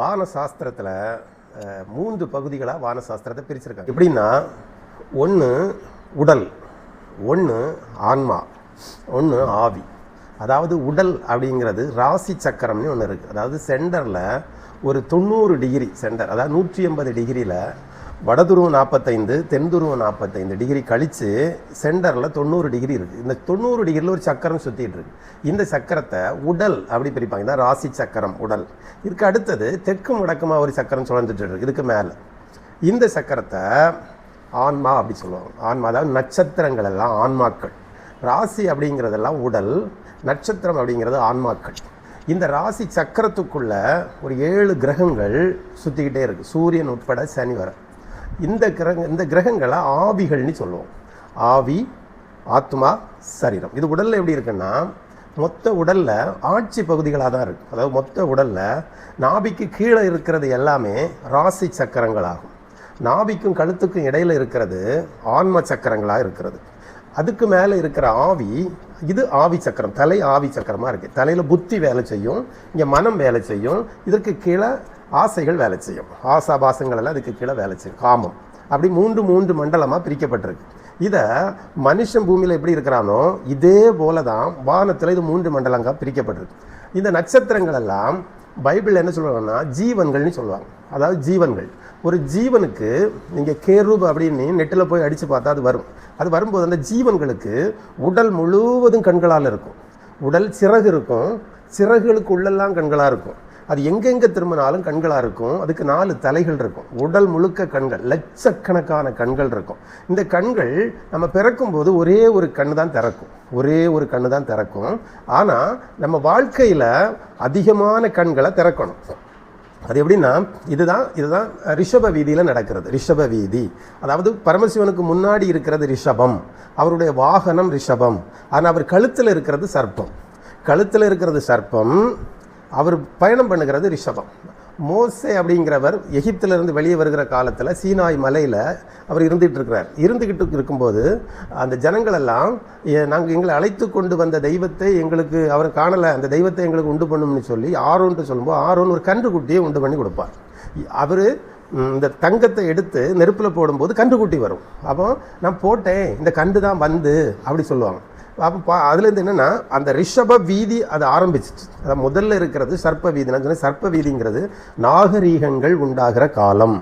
வான சாஸ்திரத்தில் மூன்று பகுதிகளாக வான சாஸ்திரத்தை பிரிச்சிருக்காங்க. எப்படின்னா ஒன்று உடல் ஒன்று ஆன்மா ஒன்று ஆவி. அதாவது உடல் அப்படிங்கிறது ராசி சக்கரம்னு ஒன்று இருக்குது அதாவது சென்டரில் ஒரு தொண்ணூறு டிகிரி சென்டர் அதாவது நூற்றி எண்பது டிகிரியில் வடதுருவம் நாற்பத்தைந்து தென்துருவம் நாற்பத்தைந்து டிகிரி கழித்து சென்டரில் தொண்ணூறு டிகிரி இருக்குது இந்த தொண்ணூறு டிகிரியில் ஒரு சக்கரம் சுற்றிட்டு இருக்கு. இந்த சக்கரத்தை உடல் அப்படி பிரிப்பாங்க. இதான் ராசி சக்கரம் உடல். இதுக்கு அடுத்தது தெற்கும் வடக்குமா ஒரு சக்கரம் சுழந்துட்டு இருக்கு. இதுக்கு மேலே. இந்த சக்கரத்தை ஆன்மா அப்படி சொல்லுவாங்க. ஆன்மா அதாவது நட்சத்திரங்கள் எல்லாம் ஆன்மாக்கள். ராசி அப்படிங்கிறதெல்லாம் உடல் நட்சத்திரம் அப்படிங்கிறது ஆன்மாக்கள். இந்த ராசி சக்கரத்துக்குள்ளே ஒரு ஏழு கிரகங்கள் சுற்றிக்கிட்டே இருக்குது சூரியன் உட்பட சனி வரை. இந்த கிரக இந்த கிரகங்களை ஆவிகள்னு சொல்லுவோம். ஆவி ஆத்மா சரீரம். இது உடலில் எப்படி இருக்குன்னா மொத்த உடலில் ஆட்சி பகுதிகளாக தான் இருக்குது அதாவது மொத்த உடலில் நாபிக்கு கீழே இருக்கிறது எல்லாமே ராசி சக்கரங்களாகும். நாபிக்கும் கழுத்துக்கும் இடையில் இருக்கிறது ஆன்ம சக்கரங்களாக இருக்கிறது. அதுக்கு மேலே இருக்கிற ஆவி இது ஆவி சக்கரம். தலை ஆவி சக்கரமாக இருக்குது தலையில் புத்தி வேலை செய்யும் இங்கே மனம் வேலை செய்யும். இதற்கு கீழே ஆசைகள் வேலை செய்யும். ஆசாபாசங்கள் எல்லாம் அதுக்கு கீழே வேலை செய்யும். காமம். அப்படி மூன்று மூன்று மண்டலமாக பிரிக்கப்பட்டிருக்கு. இதை மனுஷன் பூமியில் எப்படி இருக்கிறானோ இதே போல தான் வானத்தில் இது மூன்று மண்டலங்களாக பிரிக்கப்பட்டிருக்கு. இந்த நட்சத்திரங்கள் எல்லாம் பைபிள் என்ன சொல்லுவாங்கன்னா ஜீவன்கள்னு சொல்லுவாங்க. அதாவது ஜீவன்கள். ஒரு ஜீவனுக்கு நீங்கள் கேரூப் அப்படின்னு நெட்டில் போய் அடித்து பார்த்தா அது வரும். அது வரும்போது அந்த ஜீவன்களுக்கு உடல் முழுவதும் கண்களால் இருக்கும். உடல் சிறகு இருக்கும். சிறகுகளுக்கு உள்ளெல்லாம் கண்களாக இருக்கும். அது எங்கெங்கே திரும்பினாலும் கண்களாக இருக்கும். அதுக்கு நாலு தலைகள் இருக்கும். உடல் முழுக்க கண்கள் லட்சக்கணக்கான கண்கள் இருக்கும். இந்த கண்கள் நம்ம பிறக்கும்போது ஒரே ஒரு கண் தான் திறக்கும். ஒரே ஒரு கண் தான் திறக்கும். ஆனால் நம்ம வாழ்க்கையில் அதிகமான கண்களை திறக்கணும். அது எப்படின்னா இதுதான் இதுதான் ரிஷப வீதியில் நடக்கிறது. ரிஷப வீதி. அதாவது பரமசிவனுக்கு முன்னாடி இருக்கிறது ரிஷபம். அவருடைய வாகனம் ரிஷபம். ஆனால் அவர் கழுத்தில் இருக்கிறது சர்ப்பம். கழுத்தில் இருக்கிறது சர்ப்பம். அவர் பயணம் பண்ணுகிறது ரிஷபம். மோசே அப்படிங்கிறவர் எகிப்திலிருந்து வெளியே வருகிற காலத்தில் சீனாய் மலையில் அவர் இருந்துகிட்டு இருக்கிறார் இருந்துக்கிட்டு இருக்கும்போது அந்த ஜனங்களெல்லாம் நாங்கள் எங்களை அழைத்து கொண்டு வந்த தெய்வத்தை எங்களுக்கு அவர் காணலை அந்த தெய்வத்தை எங்களுக்கு உண்டு பண்ணும்னு சொல்லி ஆரோன்ட்டு சொல்லும்போது ஆரோன் ஒரு கன்றுக்குட்டியை உண்டு பண்ணி கொடுப்பார். அவர் இந்த தங்கத்தை எடுத்து நெருப்பில் போடும்போது கன்றுக்குட்டி வரும். அப்போ நான் போட்டேன் இந்த கன்று தான் வந்து அப்படி சொல்லுவாங்க. அப்போ பா அதுலேருந்து என்னென்னா அந்த ரிஷப வீதி அது ஆரம்பிச்சிச்சு. அதாவது முதல்ல இருக்கிறது சர்ப்ப வீதி நான் சொன்னேன். சர்ப்ப வீதிங்கிறது நாகரீகங்கள் உண்டாகிற காலம்.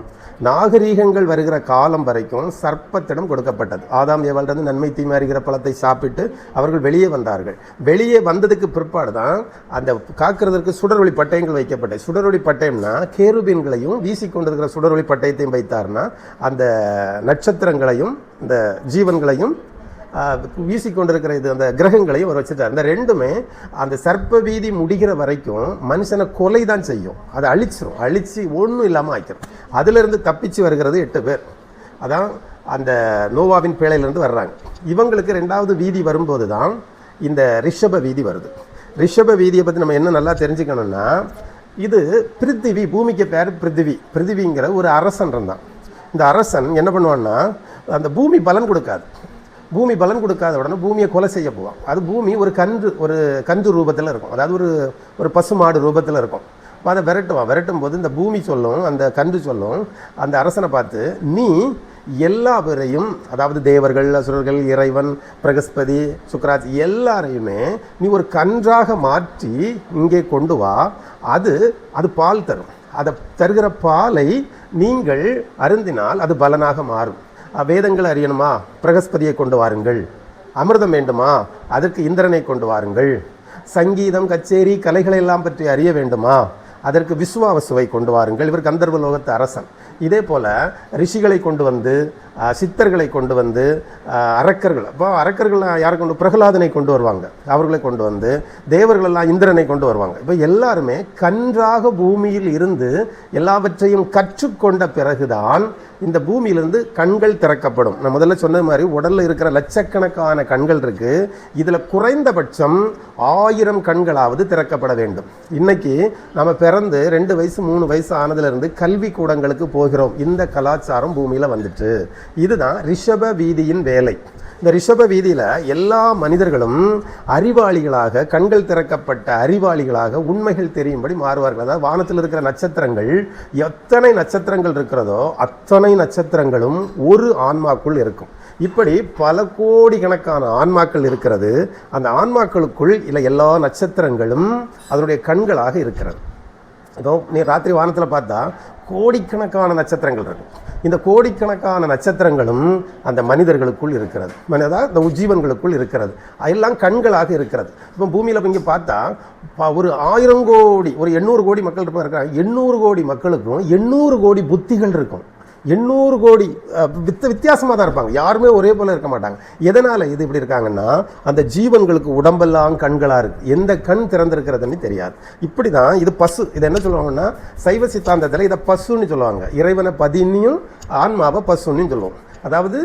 நாகரீகங்கள் வருகிற காலம் வரைக்கும் சர்ப்பத்திடம் கொடுக்கப்பட்டது. ஆதாம் ஏவாளிருந்து நன்மை தீமை அறிகிற பழத்தை சாப்பிட்டு அவர்கள் வெளியே வந்தார்கள். வெளியே வந்ததுக்கு பிற்பாடு தான் அந்த காக்கிறதுக்கு சுடரொளி பட்டயங்கள் வைக்கப்பட்டது. சுடரொளி பட்டயம்னா கேருபீன்களையும் வீசிக்கொண்டிருக்கிற சுடரொளி பட்டயத்தையும் வைத்தார்னா அந்த நட்சத்திரங்களையும் இந்த ஜீவன்களையும் வீசிக்கொண்டிருக்கிற இது அந்த கிரகங்களையும் அவர் வச்சுட்டார் இந்த ரெண்டுமே அந்த சர்ப்ப வீதி முடிகிற வரைக்கும் மனுஷனை கொலை தான் செய்யும். அதை அழிச்சிரும். அழித்து ஒன்றும் இல்லாமல் ஆக்கிரும். அதிலிருந்து தப்பிச்சு வருகிறது எட்டு பேர். அதான் அந்த நோவாவின் பேழையிலேருந்து வர்றாங்க. இவங்களுக்கு ரெண்டாவது வீதி வரும்போது தான் இந்த ரிஷப வீதி வருது. ரிஷப வீதியை பற்றி நம்ம என்ன நல்லா தெரிஞ்சுக்கணும்னா இது பிருத்திவி பூமிக்கு பேர் பிருத்திவி. பிருத்திவிங்கிற ஒரு அரசன் இருந்தான். இந்த அரசன் என்ன பண்ணுவான்னா அந்த பூமி பலன் கொடுக்காது. பூமி பலன் கொடுக்காத உடனே பூமியை கொலை செய்ய போவான். அது பூமி ஒரு கன்று ஒரு கன்று ரூபத்தில் இருக்கும். அதாவது ஒரு ஒரு பசுமாடு ரூபத்தில் இருக்கும். அப்போ அதை விரட்டுவான். விரட்டும் போது இந்த பூமி சொல்லும் அந்த கன்று சொல்லும் அந்த அரசனை பார்த்து நீ எல்லா பேரையும் அதாவது தேவர்கள் அசுரர்கள் இறைவன் பிரகஸ்பதி சுக்கராஜ் எல்லாரையுமே நீ ஒரு கன்றாக மாற்றி இங்கே கொண்டு வா. அது அது பால் தரும். அதை தருகிற பாலை நீங்கள் அருந்தினால் அது பலனாக மாறும். வேதங்கள் அறியணுமா? பிரகஸ்பதியை கொண்டு வாருங்கள். அமிர்தம் வேண்டுமா? அதற்கு இந்திரனை கொண்டு வாருங்கள். சங்கீதம் கச்சேரி கலைகளை எல்லாம் பற்றி அறிய வேண்டுமா? அதற்கு விஸ்வாவசுவை கொண்டு வாருங்கள். இவர் கந்தர்வ லோகத்து அரசன். இதே போல் ரிஷிகளை கொண்டு வந்து சித்தர்களை கொண்டு வந்து அரக்கர்கள். அப்போ அரக்கர்கள் யாரை கொண்டு பிரகலாதனை கொண்டு வருவாங்க. அவர்களை கொண்டு வந்து தேவர்களெல்லாம் இந்திரனை கொண்டு வருவாங்க. இப்போ எல்லாருமே கன்றாக பூமியில் இருந்து எல்லாவற்றையும் கற்றுக்கொண்ட பிறகுதான் இந்த பூமியிலிருந்து கண்கள் திறக்கப்படும். நான் முதல்ல சொன்ன மாதிரி உடலில் இருக்கிற லட்சக்கணக்கான கண்கள் இருக்குது இதில் குறைந்தபட்சம் ஆயிரம் கண்களாவது திறக்கப்பட வேண்டும். இன்னைக்கு நம்ம பிறந்து ரெண்டு வயசு மூணு வயசு ஆனதுலேருந்து கல்வி கூடங்களுக்கு போகிறோம். இந்த கலாச்சாரம் பூமியில் வந்துட்டு. இதுதான் ரிஷப வீதியின் வேலை. இந்த ரிஷப வீதியில் எல்லா மனிதர்களும் அறிவாளிகளாக கண்கள் திறக்கப்பட்ட அறிவாளிகளாக உண்மைகள் தெரியும்படி மாறுவார்கள். அதாவது வானத்தில் இருக்கிற நட்சத்திரங்கள் எத்தனை நட்சத்திரங்கள் இருக்கிறதோ அத்தனை நட்சத்திரங்களும் ஒரு ஆன்மாக்குள் இருக்கும். இப்படி பல கோடிக்கணக்கான ஆன்மாக்கள் இருக்கிறது. அந்த ஆன்மாக்களுக்குள் இல்லை எல்லா நட்சத்திரங்களும் அதனுடைய கண்களாக இருக்கிறது. இப்போ நீ ராத்திரி வானத்தில் பார்த்தா கோடிக்கணக்கான நட்சத்திரங்கள் இருக்கு. இந்த கோடிக்கணக்கான நட்சத்திரங்களும் அந்த மனிதர்களுக்குள் இருக்கிறது. மனி- அதாவது இந்த உஜ்ஜீவன்களுக்குள் இருக்கிறது. எல்லாம் கண்களாக இருக்கிறது. இப்போ பூமியில் இங்கே பார்த்தா ஒரு ஆயிரம் கோடி ஒரு எண்ணூறு கோடி மக்கள் இருப்பாங்க இருக்காங்க. எண்ணூறு கோடி மக்களுக்கும் எண்ணூறு கோடி புத்திகள் இருக்கும். எண்ணூறு கோடி வித்த வித்தியாசமாக தான் இருப்பாங்க. யாருமே ஒரே போல் இருக்க மாட்டாங்க. எதனால் இது இப்படி இருக்காங்கன்னா அந்த ஜீவன்களுக்கு உடம்பெல்லாம் கண்களாக இருக்குது எந்த கண் திறந்திருக்கிறதுன்னு தெரியாது. இப்படி தான் இது பசு. இது என்ன சொல்லுவாங்கன்னா சைவ சித்தாந்தத்தில் இதை பசுன்னு சொல்லுவாங்க. இறைவனை பதினியும் ஆன்மாவை பசுன்னு சொல்லுவோம். அதாவது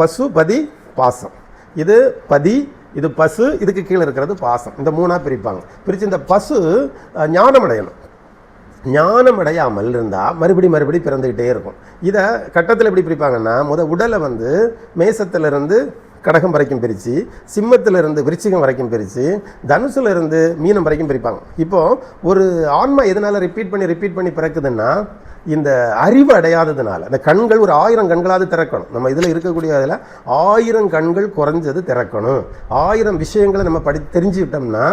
பசு பதி பாசம். இது பதி இது பசு இதுக்கு கீழே இருக்கிறது பாசம். இந்த மூணாக பிரிப்பாங்க. பிரித்து இந்த பசு ஞானமடையணும். ஞானம் அடையாமல் இருந்தால் மறுபடி மறுபடி பிறந்துக்கிட்டே இருக்கும். இதை கட்டத்தில் எப்படி பிரிப்பாங்கன்னா முத உடலை வந்து மேசத்திலிருந்து கடகம் வரைக்கும் பிரித்து சிம்மத்திலிருந்து விருச்சிகம் வரைக்கும் பிரித்து தனுசுலேருந்து மீனம் வரைக்கும் பிரிப்பாங்க. இப்போது ஒரு ஆன்மா எதனால ரிப்பீட் பண்ணி ரிப்பீட் பண்ணி பிறக்குதுன்னா இந்த அறிவு அடையாததுனால அந்த கண்கள் ஒரு ஆயிரம் கண்களாவது திறக்கணும். நம்ம இதில் இருக்கக்கூடியதில் ஆயிரம் கண்கள் குறைஞ்சது திறக்கணும். ஆயிரம் விஷயங்களை நம்ம படி தெரிஞ்சுக்கிட்டோம்னா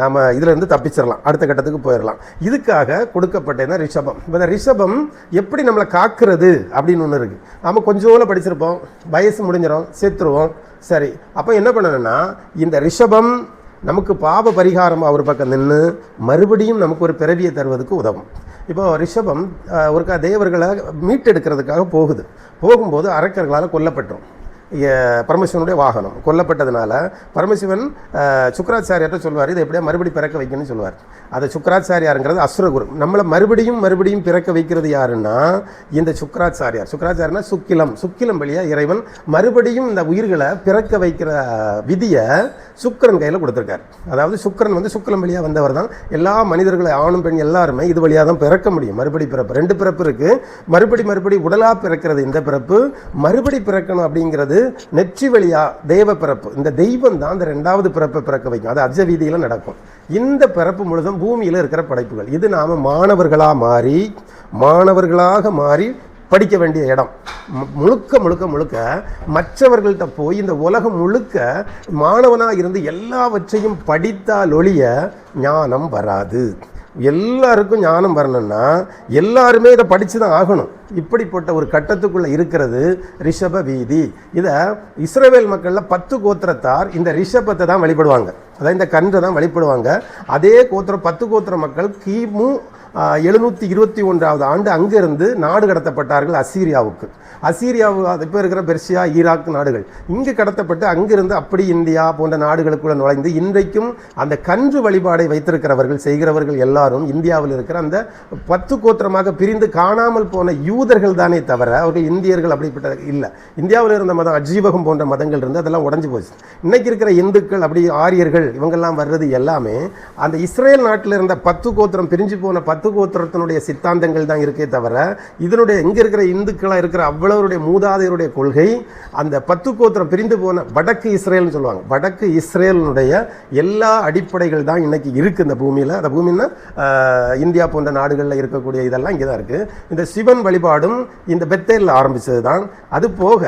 நம்ம இதிலேருந்து தப்பிச்சிடலாம் அடுத்த கட்டத்துக்கு போயிடலாம் இதுக்காக கொடுக்கப்பட்டது தான் ரிஷபம். இப்போ இந்த ரிஷபம் எப்படி நம்மளை காக்கிறது அப்படின்னு ஒன்று இருக்குது நம்ம கொஞ்சோல படிச்சிருப்போம். வயசு முடிஞ்சிடும் சேர்த்துருவோம் சரி. அப்போ என்ன பண்ணணும்னா இந்த ரிஷபம் நமக்கு பாவ பரிகாரம் அவர் பக்கம் நின்று மறுபடியும் நமக்கு ஒரு பிறவியை தருவதற்கு உதவும். இப்போ ரிஷபம் ஒருக்கா தேவர்களை மீட்டெடுக்கிறதுக்காக போகுது. போகும்போது அரக்கர்களால் கொல்லப்பட்டோம். பரமசிவனுடைய வாகனம் கொல்லப்பட்டதுனால பரமசிவன் சுக்கராச்சாரியார்கிட்ட சொல்வார் இதை எப்படியா மறுபடி பிறக்க வைக்கணும்னு சொல்லுவார் அது சுக்கராச்சாரியாருங்கிறது அசுரகுரு. நம்மளை மறுபடியும் மறுபடியும் பிறக்க வைக்கிறது யாருன்னா இந்த சுக்கராச்சாரியார். சுக்கராச்சாரியனா சுக்கிலம். சுக்கிலம் வழியா இறைவன் மறுபடியும் இந்த உயிர்களை பிறக்க வைக்கிற விதியை சுக்கரன் கையில் கொடுத்துருக்காரு. அதாவது சுக்கரன் வந்து சுக்கிலம் வழியா வந்தவர் தான். எல்லா மனிதர்களை ஆணும் பெண் எல்லாருமே இது வழியாக தான் பிறக்க முடியும். மறுபடி பிறப்பு. ரெண்டு பிறப்பு இருக்குது மறுபடி மறுபடி உடலாக பிறக்கிறது இந்த பிறப்பு. மறுபடி பிறக்கணும் அப்படிங்கிறது நெற்றி வழியா தெய்வ பிறப்பு. இந்த தெய்வம் தான் இந்த ரெண்டாவது பிறப்பை பிறக்க வைக்கும். அது அஜவீதியில் நடக்கும். இந்த பிறப்பு முழுதும் பூமியில் இருக்கிற படைப்புகள். இது நாம மாணவர்களாக மாறி மாணவர்களாக மாறி படிக்க வேண்டிய இடம். முழுக்க முழுக்க முழுக்க மற்றவர்கள்ட்ட போய் இந்த உலகம் முழுக்க மாணவனாக இருந்து எல்லாவற்றையும் படித்தால் ஒழிய ஞானம் வராது. எல்லாருக்கும் ஞானம் வரணும்னா எல்லாருமே இதை படித்து தான் ஆகணும். இப்படிப்பட்ட ஒரு கட்டத்துக்குள்ளே இருக்கிறது ரிஷப வீதி. இதை இஸ்ரேவேல் மக்களில் பத்து கோத்திரத்தார் இந்த ரிஷபத்தை தான் வழிபடுவாங்க. அதாவது இந்த கன்றை தான் வழிபடுவாங்க. அதே கோத்திரம் பத்து கோத்திர மக்கள் கிமு எழுநூற்றி இருபத்தி ஒன்றாவது ஆண்டு அங்கிருந்து நாடு கடத்தப்பட்டார்கள் அசீரியாவுக்கு. அசீரியாவு அது இப்போ இருக்கிற பெர்ஷியா ஈராக் நாடுகள். இங்கு கடத்தப்பட்டு அங்கிருந்து அப்படி இந்தியா போன்ற நாடுகளுக்குள்ள நுழைந்து இன்றைக்கும் அந்த கன்று வழிபாடை வைத்திருக்கிறவர்கள் செய்கிறவர்கள் எல்லாரும் இந்தியாவில் இருக்கிற அந்த பத்து கோத்திரமாக பிரிந்து காணாமல் போன யூதர்கள் தானே தவிர அவர்கள் இந்தியர்கள் அப்படிப்பட்ட இல்லை. இந்தியாவில் இருந்த மதம் அஜீவகம் போன்ற மதங்கள் இருந்து அதெல்லாம் உடஞ்சு போச்சு. இன்னைக்கு இருக்கிற இந்துக்கள் அப்படி ஆரியர்கள் இவங்கெல்லாம் வர்றது எல்லாமே அந்த இஸ்ரேல் நாட்டில் இருந்த பத்து கோத்திரம் பிரிஞ்சு போன பத்து கோத்திரத்தினுடைய சித்தாந்தங்கள் தான் இருக்கே தவிர இதனுடைய இங்கே இருக்கிற இந்துக்களாக இருக்கிற அவ்வளவருடைய மூதாதையருடைய கொள்கை அந்த பத்து கோத்திரம் பிரிந்து போன வடக்கு இஸ்ரேல்னு சொல்லுவாங்க. வடக்கு இஸ்ரேலினுடைய எல்லா அடிப்படைகள் தான் இன்றைக்கி இருக்குது இந்த பூமியில். அந்த பூமின்னா இந்தியா போன்ற நாடுகளில் இருக்கக்கூடிய இதெல்லாம் இங்கே தான் இருக்குது இந்த சிவன் வழிபாடும் இந்த பெத்தேலில் ஆரம்பித்தது தான் அது போக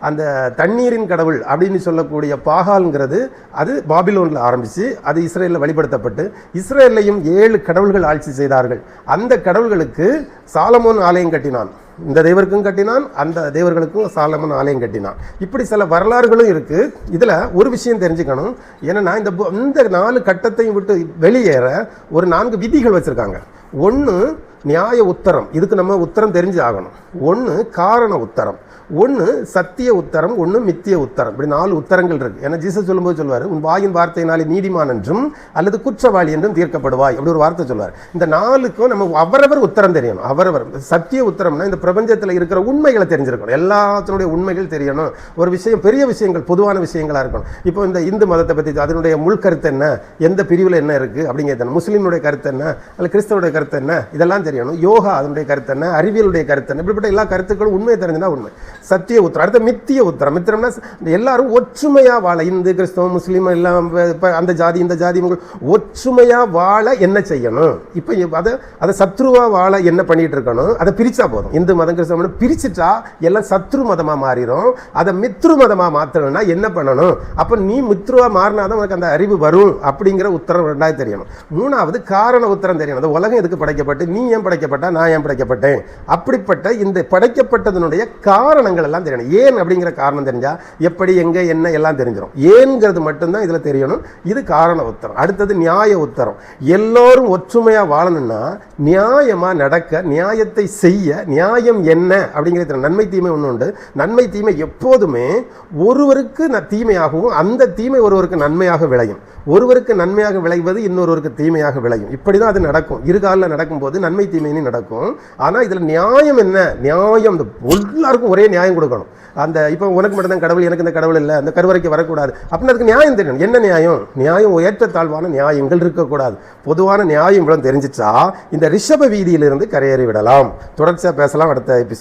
அந்த தண்ணீரின் கடவுள் அப்படின்னு சொல்லக்கூடிய பாகால்ங்கிறது அது பாபிலோனில் ஆரம்பித்து அது இஸ்ரேலில் வழிபடுத்தப்பட்டு இஸ்ரேல்லையும் ஏழு கடவுள்கள் ஆட்சி செய்தார்கள். அந்த கடவுள்களுக்கு சாலமோன் ஆலயம் கட்டினான். இந்த தேவருக்கும் கட்டினான் அந்த தேவர்களுக்கும் சாலமன் ஆலயம் கட்டினான். இப்படி சில வரலாறுகளும் இருக்குது இதில் ஒரு விஷயம் தெரிஞ்சுக்கணும். ஏன்னா இந்த இந்த நாலு கட்டத்தையும் விட்டு வெளியேற ஒரு நான்கு விதிகள் வச்சுருக்காங்க. ஒன்று நியாய உத்தரம். இதுக்கு நம்ம உத்தரம் தெரிஞ்சு ஆகணும். ஒன்று காரண உத்தரம். ஒன்று சத்திய உத்தரம் ஒன்று மித்திய உத்தரம். இப்படி நாலு உத்தரங்கள் இருக்குது ஏன்னா ஜீசஸ் சொல்லும்போது சொல்வார் உன் வாயின் வார்த்தையினாலே நீதிமான் என்றும் அல்லது குற்றவாளி என்றும் தீர்க்கப்படுவாய். அப்படி ஒரு வார்த்தை சொல்வார். இந்த நாலுக்கும் நம்ம அவரவர் உத்தரம் தெரியணும். அவரவர் சத்திய உத்தரம்னா இந்த பிரபஞ்சத்தில் இருக்கிற உண்மைகளை தெரிஞ்சிருக்கணும். எல்லாத்தினுடைய உண்மைகள் தெரியணும். ஒரு விஷயம் பெரிய விஷயங்கள் பொதுவான விஷயங்களாக இருக்கணும். இப்போ இந்த இந்து மதத்தை பற்றி அதனுடைய முள் கருத்து என்ன? எந்த பிரிவில் என்ன இருக்குது அப்படிங்கிறது முஸ்லீமுடைய கருத்து என்ன? அல்ல கிறிஸ்தவனுடைய கருத்து என்ன? இதெல்லாம் தெரியணும். யோகா அதனுடைய கருத்து என்ன? அறிவியலுடைய கருத்து என்ன? இப்படிப்பட்ட எல்லா கருத்துக்களும் உண்மையை தெரிஞ்சுதான் உண்மை. சத்திய உத்தரம். அடுத்த மித்திய உத்தரம். மித்திரம்னா எல்லாரும் ஒற்றுமையாக வாழ இந்து கிறிஸ்தவம் முஸ்லீம் எல்லாம் இப்போ அந்த ஜாதி இந்த ஜாதி ஒற்றுமையாக வாழ என்ன செய்யணும்? இப்போ அதை அதை சத்ருவா வாழ என்ன பண்ணிட்டு இருக்கணும்? அதை பிரிச்சா போதும். இந்து மதம் கிறிஸ்தவம் பிரிச்சுட்டா எல்லாம் சத்ரு மதமாக மாறிடும் அதை மித்ரு மதமாக மாற்றணும்னா என்ன பண்ணணும்? அப்போ நீ மித்ருவா மாறினாதான் உனக்கு அந்த அறிவு வரும் அப்படிங்கிற உத்தரம் ரெண்டாவது தெரியணும். மூணாவது காரண உத்தரம் தெரியணும். அந்த உலகம் எதுக்கு படைக்கப்பட்டு நீ ஏன் படைக்கப்பட்டா நான் ஏன் படைக்கப்பட்டேன்? அப்படிப்பட்ட இந்த படைக்கப்பட்டதனுடைய காரணங்கள் எல்லாம் தெரியணும். ஏன் அப்படிங்கிற காரணம் தெரிஞ்சா எப்படி எங்க என்ன எல்லாம் தெரிஞ்சிடும் ஏன்ங்கிறது மட்டும்தான் இதுல தெரியணும். இது காரண உத்தரம். அடுத்தது நியாய உத்தரம். எல்லோரும் ஒற்றுமையா வாழணும்னா நியாயமா நடக்க நியாயத்தை செய்ய நியாயம் என்ன அப்படிங்கிறது நன்மை தீமை ஒன்று உண்டு. நன்மை தீமை எப்போதுமே ஒருவருக்கு தீமையாகவும் அந்த தீமை ஒருவருக்கு நன்மையாக விளையும். ஒருவருக்கு நன்மையாக விளைவது இன்னொருவருக்கு தீமையாக விளையும். இப்படி தான் அது நடக்கும். இருகாலில் நடக்கும்போது நன்மை தீமைன்னு நடக்கும். ஆனால் இதில் நியாயம் என்ன? நியாயம் இந்த எல்லாருக்கும் ஒரே நியாயம் கொடுக்கணும். அந்த இப்போ உனக்கு மட்டும்தான் கடவுள் எனக்கு இந்த கடவுள் இல்லை அந்த கருவறைக்கு வரக்கூடாது. அப்படின்னு அதுக்கு நியாயம் தெரியணும் என்ன நியாயம்? நியாயம் ஏற்றத்தாழ்வான நியாயங்கள் இருக்கக்கூடாது. பொதுவான நியாயம் இவ்வளோ தெரிஞ்சிச்சா இந்த ரிஷப வீதியிலிருந்து கரையேறி விடலாம். தொடர்ச்சியாக பேசலாம். அடுத்த எபிசோட்